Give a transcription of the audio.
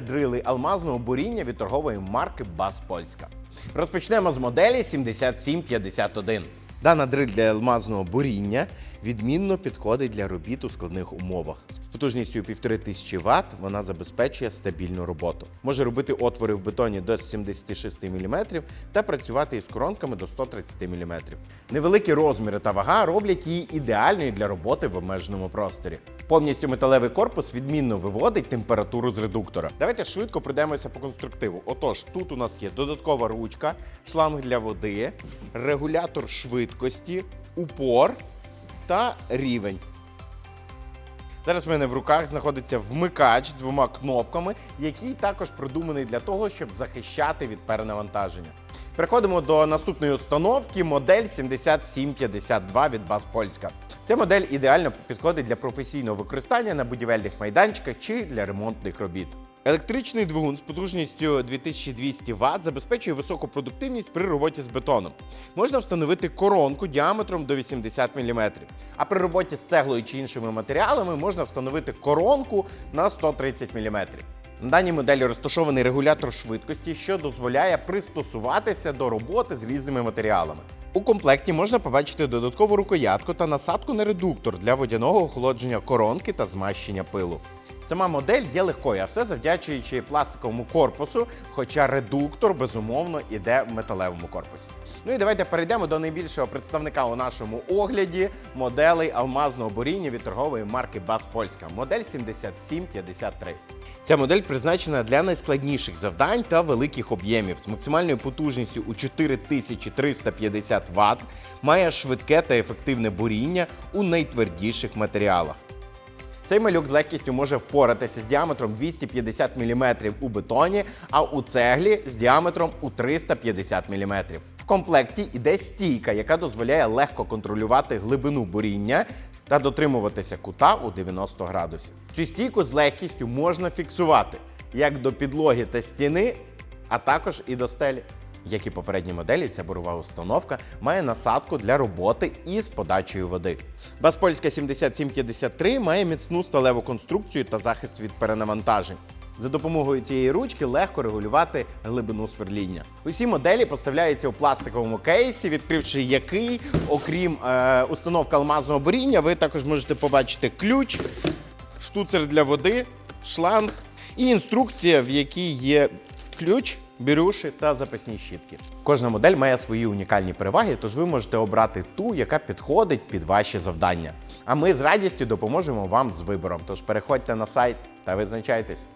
дрилей алмазного буріння від торгової марки Бас Польська. Розпочнемо з моделі 7751. Дана дриль для алмазного буріння відмінно підходить для робіт у складних умовах. З потужністю 1500 Вт вона забезпечує стабільну роботу. Може робити отвори в бетоні до 76 мм та працювати із коронками до 130 мм. Невеликі розміри та вага роблять її ідеальною для роботи в обмеженому просторі. Повністю металевий корпус відмінно виводить температуру з редуктора. Давайте швидко пройдемося по конструктиву. Отож, тут у нас є додаткова ручка, шланг для води, регулятор швидкості, упор та рівень. Зараз в мене в руках знаходиться вмикач з двома кнопками, який також продуманий для того, щоб захищати від перенавантаження. Переходимо до наступної установки модель 7752 від Бас Польська. Ця модель ідеально підходить для професійного використання на будівельних майданчиках чи для ремонтних робіт. Електричний двигун з потужністю 2200 Вт забезпечує високу продуктивність при роботі з бетоном. Можна встановити коронку діаметром до 80 мм. А при роботі з цеглою чи іншими матеріалами можна встановити коронку на 130 мм. На даній моделі розташований регулятор швидкості, що дозволяє пристосуватися до роботи з різними матеріалами. У комплекті можна побачити додаткову рукоятку та насадку на редуктор для водяного охолодження коронки та змащення пилу. Сама модель є легкою, а все завдячуючи пластиковому корпусу, хоча редуктор безумовно іде в металевому корпусі. Ну і давайте перейдемо до найбільшого представника у нашому огляді моделей алмазного буріння від торгової марки Бас Польська, модель 7753. Ця модель призначена для найскладніших завдань та великих об'ємів з максимальною потужністю у 4350 Вт, має швидке та ефективне буріння у найтвердіших матеріалах. Цей малюк з легкістю може впоратися з діаметром 250 мм у бетоні, а у цеглі з діаметром у 350 мм. В комплекті йде стійка, яка дозволяє легко контролювати глибину буріння та дотримуватися кута у 90 градусів. Цю стійку з легкістю можна фіксувати як до підлоги та стіни, а також і до стелі. Як і попередні моделі, ця бурова установка має насадку для роботи із подачею води. Баспольська 7753 має міцну сталеву конструкцію та захист від перенавантажень. За допомогою цієї ручки легко регулювати глибину сверління. Усі моделі поставляються у пластиковому кейсі, відкривши який, окрім е, установки алмазного буріння, ви також можете побачити ключ, штуцер для води, шланг і інструкція, в якій є ключ, бірюші та запасні щітки. Кожна модель має свої унікальні переваги, тож ви можете обрати ту, яка підходить під ваші завдання. А ми з радістю допоможемо вам з вибором. Тож переходьте на сайт та визначайтесь.